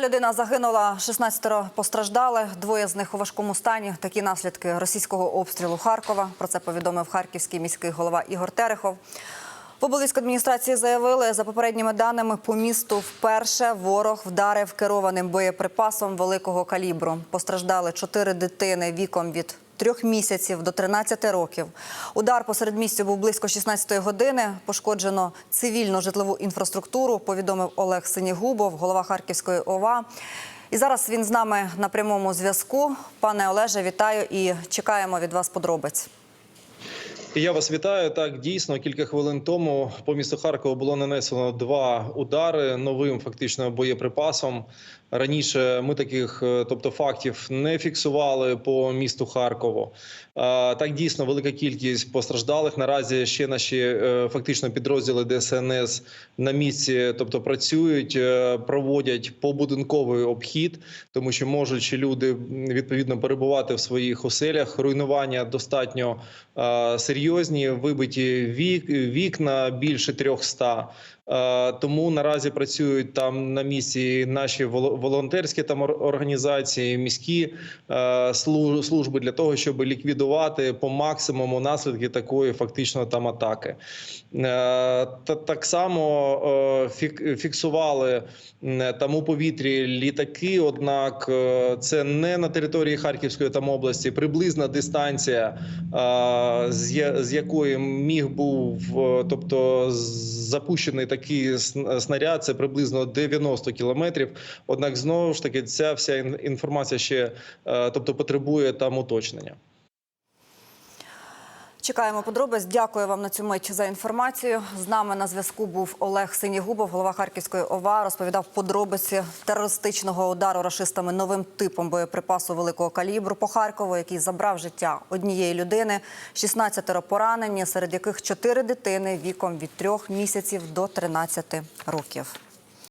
Людина загинула, 16 постраждали. Двоє з них у важкому стані. Такі наслідки російського обстрілу Харкова. Про це повідомив харківський міський голова Ігор Терехов. В адміністрації заявили, за попередніми даними, по місту вперше ворог вдарив керованим боєприпасом великого калібру. Постраждали чотири дитини віком від трьох місяців до 13 років. Удар посеред місця був близько 16 години. Пошкоджено цивільну житлову інфраструктуру, повідомив Олег Синігубов, голова Харківської ОВА. І зараз він з нами на прямому зв'язку. Пане Олеже, вітаю і чекаємо від вас подробиць. Я вас вітаю. Так дійсно кілька хвилин тому по місту Харкова було нанесено два удари новим фактично боєприпасом. Раніше ми таких, е, тобто фактів, не фіксували по місту Харкову. Так дійсно велика кількість постраждалих. Наразі ще наші е, фактично підрозділи ДСНС на місці, тобто працюють, е, проводять побудинковий обхід, тому що можуть люди відповідно перебувати в своїх оселях. Руйнування достатньо е, серйозні, вибиті вік, вікна більше 300. Е, Тому наразі працюють там на місці наші воло- волонтерські там організації, міські е, служби для того, щоб ліквідувати по максимуму наслідки такої фактично там атаки. Е, Та так само фіксували там у повітрі літаки. Однак це не на території Харківської там області, приблизна дистанція, з якої міг був, тобто запущений такий сн- снаряд, це приблизно 90 кілометрів. Однак знову ж таки ця вся ін- інформація ще е, тобто потребує там уточнення. Чекаємо подробиць. Дякую вам на цю мить за інформацію. З нами на зв'язку був Олег Синігубов, голова Харківської ОВА. Розповідав подробиці терористичного удару рашистами новим типом боєприпасу великого калібру по Харкову, який забрав життя однієї людини. 16 поранені, серед яких 4 дитини віком від 3 місяців до 13 років.